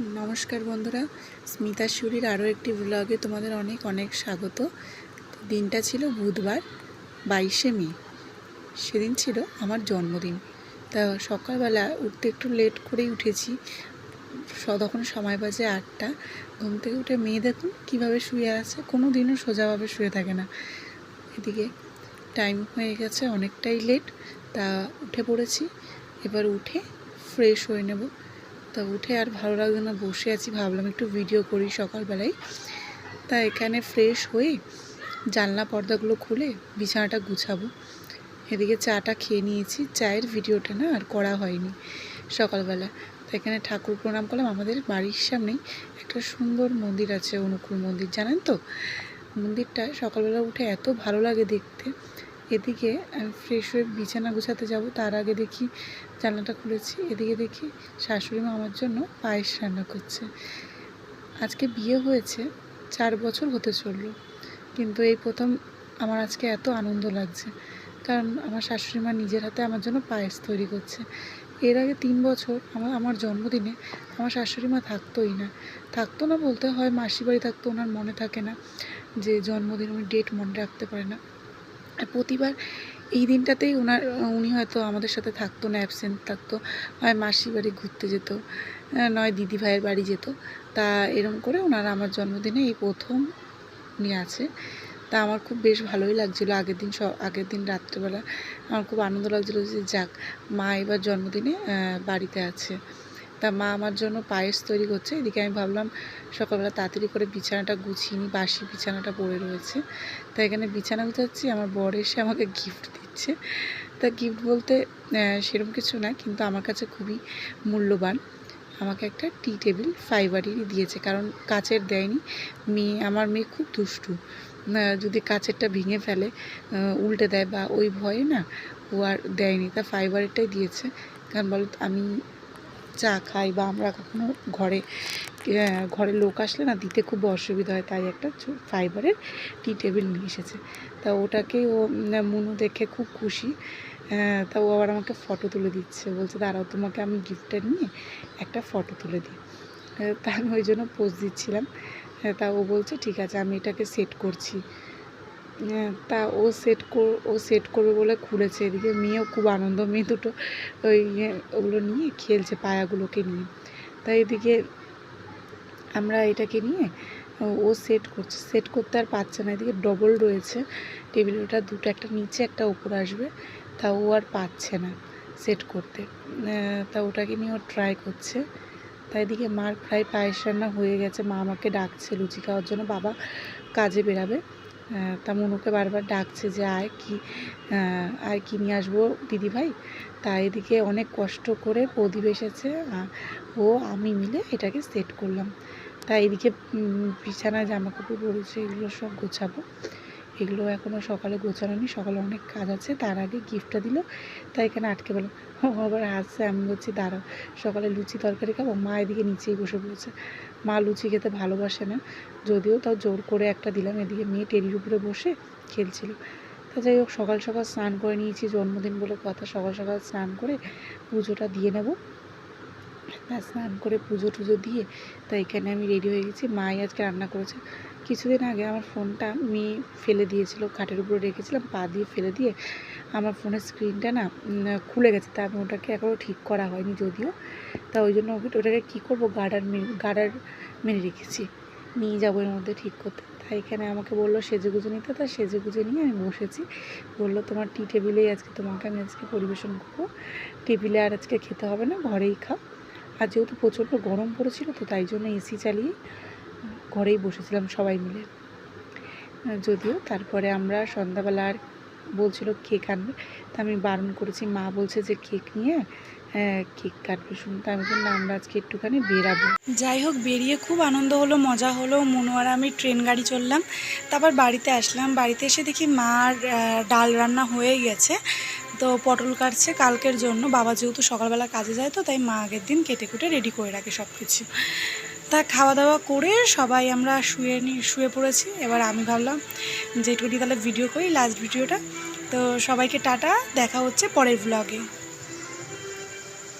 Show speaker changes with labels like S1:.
S1: নমস্কার বন্ধুরা, স্মিতা সুরির আরও একটি ব্লগে তোমাদের অনেক অনেক স্বাগত। দিনটা ছিল বুধবার, বাইশে মে। সেদিন ছিল আমার জন্মদিন। তা সকালবেলা উঠতে একটু লেট করেই উঠেছি। তখন সময় বাজে আটটা। ঘুম থেকে উঠে মেয়ে দেখুন কীভাবে শুয়ে আছে। কোনো দিনও সোজাভাবে শুয়ে থাকে না। এদিকে টাইম হয়ে গেছে অনেকটাই লেট তা উঠে পড়েছি। এবার উঠে ফ্রেশ হয়ে নেব। তা উঠে আর ভালো লাগছে না, বসে আছি, ভাবলাম একটু ভিডিও করি সকালবেলায়। তা এখানে ফ্রেশ হয়ে জানলা পর্দাগুলো খুলে বিছানাটা গুছাবো। এদিকে চাটা খেয়ে নিয়েছি, চায়ের ভিডিওটা না আর করা হয়নি সকালবেলা। তো এখানে ঠাকুর প্রণাম করলাম, আমাদের বাড়ির সামনেই একটা সুন্দর মন্দির আছে, অনুকূল মন্দির, জানেন তো? মন্দিরটা সকালবেলা উঠে এত ভালো লাগে দেখতে। এদিকে ফ্রেশ হয়ে বিছানা গুছাতে যাব, তার আগে দেখি জানলাটা খুলেছি। এদিকে দেখি শাশুড়ি মা আমার জন্য পায়েস রান্না করছে। আজকে বিয়ে হয়েছে, চার বছর হতে চলল। কিন্তু এই প্রথম আমার আজকে এত আনন্দ লাগছে। কারণ আমার শাশুড়ি মা নিজের হাতে আমার জন্য পায়েস তৈরি করছে। এর আগে তিন বছর আমার আমার জন্মদিনে আমার শাশুড়ি মা থাকতোই না। থাকতো না বলতে হয় মাসি বাড়ি থাকতো, ওনার মনে থাকে না যে জন্মদিন উনি ডেট মনে রাখতে পারে না। প্রতিবার এই দিনটাতেই ওনার, উনি হয়তো আমাদের সাথে থাকতো না অ্যাবসেন্ট থাকতো, হয় মাসি বাড়ি ঘুরতে যেত নয় দিদি ভাইয়ের বাড়ি যেত। তা এরম করে ওনারা আমার জন্মদিনে এই প্রথম উনি আছে। তা আমার খুব বেশ ভালোই লাগছিল আগের দিন সব আগের দিন রাত্রেবেলা। আমার খুব আনন্দ লাগছিল যে যাক, মা এবার জন্মদিনে বাড়িতে আছে। তা মা আমার জন্য পায়েস তৈরি করছে। এদিকে আমি ভাবলাম সকালবেলা তাড়াতাড়ি করে বিছানাটা গুছিয়ে নিই বাসি বিছানাটা পড়ে রয়েছে। তা এখানে বিছানা গুছাচ্ছি, আমার বর এসে আমাকে গিফট দিচ্ছে। তা গিফট বলতে সেরকম কিছু না, কিন্তু আমার কাছে খুবই মূল্যবান। আমাকে একটা টি টেবিল ফাইবারেরই দিয়েছে, কারণ কাচের দেয়নি। মেয়ে, আমার মেয়ে খুব দুষ্টু। যদি কাচেরটা ভেঙে ফেলে উল্টে দেয় বা ওই ভয়ে না, ও আর দেয়নি। তা ফাইবারেরটাই দিয়েছে। কারণ বলো আমি চা খাই বা আমরা কখনো ঘরে ঘরে লোক আসলে না দিতে খুব অসুবিধা হয়, তাই একটা ফাইবারের টি টেবিল নিয়ে এসেছে। তা ওটাকে ও মুনু দেখে খুব খুশি। তা ও আবার আমাকে ফটো তুলে দিচ্ছে। বলছে, দাঁড়াও, তোমাকে আমি গিফটটা নিয়ে একটা ফটো তুলে দিই। তা আমি ওই জন্য পোজ দিচ্ছিলাম। তা ও বলছে, ঠিক আছে, আমি এটাকে সেট করছি। তা ও সেট কর, ও সেট করবে বলে খুলেছে। এদিকে মেয়েও খুব আনন্দ, মেয়ে দুটো ওই ইয়ে ওগুলো নিয়ে খেলছে পায়াগুলোকে নিয়ে। তাই এদিকে আমরা এটাকে নিয়ে, ও- সেট করছে। সেট করতে আর পারছে না, এদিকে ডবল রয়েছে। টেবিল ওটা দুটো একটা নিচে, একটা উপর আসবে। তা ও আর পাচ্ছে না সেট করতে। তা ওটাকে নিয়ে ও ট্রাই করছে। তাই এদিকে মার প্রায় পায়েস রান্না হয়ে গেছে। মা আমাকে ডাকছে লুচি খাওয়ার জন্য বাবা কাজে বেরাবে। তা মনুকে বারবার ডাকছে যে আয় কি আয় কি নিয়ে আসব দিদিভাই? তা এদিকে অনেক কষ্ট করে প্রদীপ এসেছে ও আমি মিলে এটাকে সেট করলাম। তাই এদিকে বিছানায় জামা কাপড় পরেছে, এগুলো সব গোছাবো। এগুলো এখনও সকালে গোছানো নি সকালে অনেক কাজ আছে, তার আগে গিফটটা দিল তাই এখানে আটকে পেলাম আবার হাসছে, আমি বলছি, দাঁড়াও, সকালে লুচি তরকারি খাব? মা এদিকে নিচেই বসে পড়েছে। মা লুচি খেতে ভালোবাসে না। যদিও তাও জোর করে একটা দিলাম এদিকে। মেয়ে টেরির উপরে বসে খেলছিল। তা যাই হোক, সকাল সকাল স্নান করে নিয়েছি। জন্মদিন বলে কথা। সকাল সকাল স্নান করে পুজোটা দিয়ে নেব। স্নান করে পুজো টুজো দিয়ে তা এখানে আমি রেডি হয়ে গেছি। মাই আজকে রান্না করেছে। কিছুদিন আগে আমার ফোনটা মেয়ে ফেলে দিয়েছিল, খাটের উপরে রেখেছিলাম, পা দিয়ে ফেলে দিয়ে আমার ফোনের স্ক্রিনটা না খুলে গেছে। তা আমি ওটাকে এখনও ঠিক করা হয়নি যদিও। তা ওই জন্য ওটাকে কী করব? গার্ডার মেনে গার্ডার মেনে রেখেছি। নিয়ে যাব এর মধ্যে ঠিক করতে। তাই এখানে আমাকে বলল সেজে গুজে নিতে, তা সেজে গুজে নিয়ে আমি বসেছি। বলল তোমার টি টেবিলেই আজকে তোমাকে আমি আজকে পরিবেশন করব। টেবিলে আর আজকে খেতে হবে না, ঘরেই খাও। আর যেহেতু প্রচণ্ড গরম পড়েছিল, তো তাই জন্য এসি চালিয়ে ঘরেই বসেছিলাম সবাই মিলে। যদিও তারপরে আমরা সন্ধ্যাবেলা আর বলছিল কেক আনবে। তা আমি বারণ করেছি, মা বলছে যে কেক নিয়ে কেক কাটবে শুনতে। আমি বললাম আজকে একটুখানি বেরাবো।
S2: যাই হোক, বেরিয়ে খুব আনন্দ হলো, মজা হলো। মনু আর আমি ট্রেন গাড়ি চললাম। তারপর বাড়িতে আসলাম। বাড়িতে এসে দেখি মার ডাল রান্না হয়ে গেছে। তো পটল কাটছে কালকের জন্য। বাবা যেহেতু সকালবেলা কাজে যায় তো, তাই মা আগের দিন কেটে কুটে রেডি করে রাখে সব কিছু তা খাওয়া দাওয়া করে সবাই আমরা শুয়ে শুয়ে পড়েছি। এবার আমি ভাবলাম যে একটুখানি তাহলে ভিডিও করি লাস্ট ভিডিওটা তো সবাইকে টাটা, দেখা হচ্ছে পরের ব্লগে